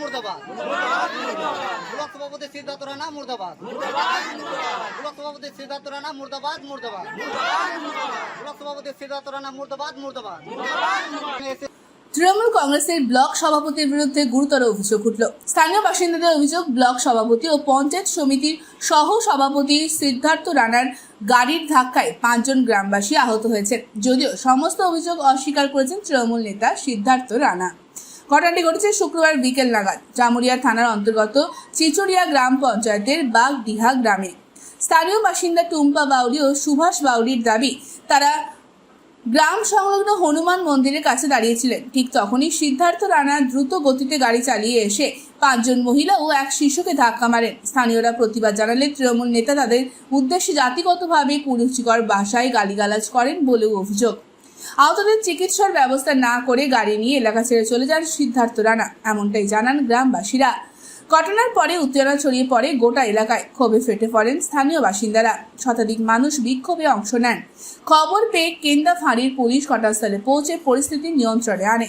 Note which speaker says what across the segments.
Speaker 1: মুর্দাবাদ। Block সভাপতি মুর্দাবাদ block সভাপতি মুর্দাবাদ মুর্দাবাদ। Block সভাপতি মুর্দাবাদ মুর্দাবাদ।
Speaker 2: তৃণমূল কংগ্রেসের ব্লক সভাপতির বিরুদ্ধে গুরুতর অভিযোগ উঠল। স্থানীয় বাসিন্দাদের অভিযোগ, ব্লক সভাপতি ও পঞ্চায়েত সমিতির সহ সভাপতি সিদ্ধার্থ রানার গাড়ির ধাক্কায় পাঁচজন গ্রামবাসী আহত হয়েছে যদিও সমস্ত অভিযোগ অস্বীকার করেছেন তৃণমূল নেতা সিদ্ধার্থ রানা। ঘটনাটি ঘটেছে শুক্রবার বিকেল নাগাদ, জামুরিয়া থানার অন্তর্গত চিচুরিয়া গ্রাম পঞ্চায়েতের বাগডিহা গ্রামে। স্থানীয় বাসিন্দা টুম্পা বাউরি ও সুভাষ বাউরির দাবি, তারা গ্রাম সংলগ্ন হনুমান মন্দিরের কাছে দাঁড়িয়েছিলেন। ঠিক তখনই সিদ্ধার্থ রানা দ্রুত গতিতে গাড়ি চালিয়ে এসে পাঁচজন মহিলা ও এক শিশুকে ধাক্কা মারেন। স্থানীয়রা প্রতিবাদ জানালে তৃণমূল নেতা তাদের উদ্দেশ্যে জাতিগতভাবে কুরুচিকর ভাষায় গালিগালাজ করেন বলেও অভিযোগ। আহতদের চিকিৎসার ব্যবস্থা না করে গাড়ি নিয়ে এলাকা ছেড়ে চলে যান সিদ্ধার্থ রানা, এমনটাই জানান গ্রামবাসীরা। ঘটনার পরে উত্তেজনা ছড়িয়ে পড়ে গোটা এলাকায়, ক্ষোভে ফেটে পড়েন স্থানীয় বাসিন্দারা। শতাধিক মানুষ বিক্ষোভে অংশ নেন। খবর পেয়ে কেন্দা ফাঁড়ির পুলিশ ঘটনাস্থলে পৌঁছে পরিস্থিতি নিয়ন্ত্রণে আনে।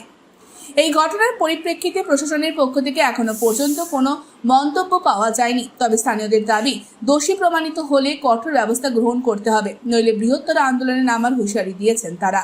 Speaker 2: এই ঘটনার পরিপ্রেক্ষিতে প্রশাসনের পক্ষ থেকে এখনও পর্যন্ত কোনো মন্তব্য পাওয়া যায়নি। তবে স্থানীয়দের দাবি, দোষী প্রমাণিত হলে কঠোর ব্যবস্থা গ্রহণ করতে হবে, নইলে বৃহত্তর আন্দোলনে নামার হুঁশিয়ারি দিয়েছেন তারা।